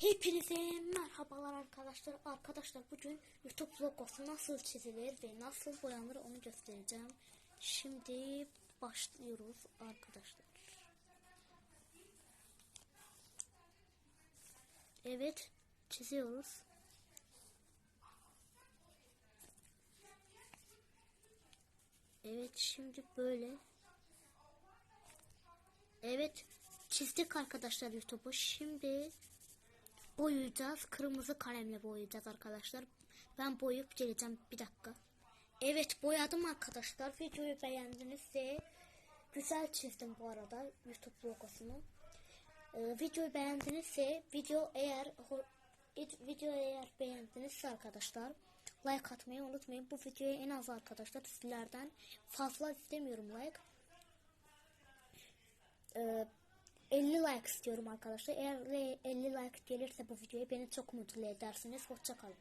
Hepinize merhabalar arkadaşlar. Arkadaşlar bugün YouTube logosu nasıl çizilir ve nasıl boyanır onu göstereceğim. Şimdi başlıyoruz arkadaşlar. Evet çiziyoruz. Evet şimdi böyle. Evet çizdik arkadaşlar YouTube'u. Şimdi boyayacağız. Kırmızı kalemle boyayacağız arkadaşlar. Ben boyayıp geleceğim bir dakika. Evet boyadım arkadaşlar. Videoyu beğendinizse güzel çizdim bu arada YouTube logosunu. Ee, videoyu beğendinizse video eğer video eğer beğendinizse arkadaşlar like atmayı unutmayın. Bu videoya en az arkadaşlar sizlerden fazla istemiyorum like. Ee, 50 like istiyorum arkadaşlar. Eğer 50 like gelirse bu videoya beni çok mutlu edersiniz. Hoşçakalın.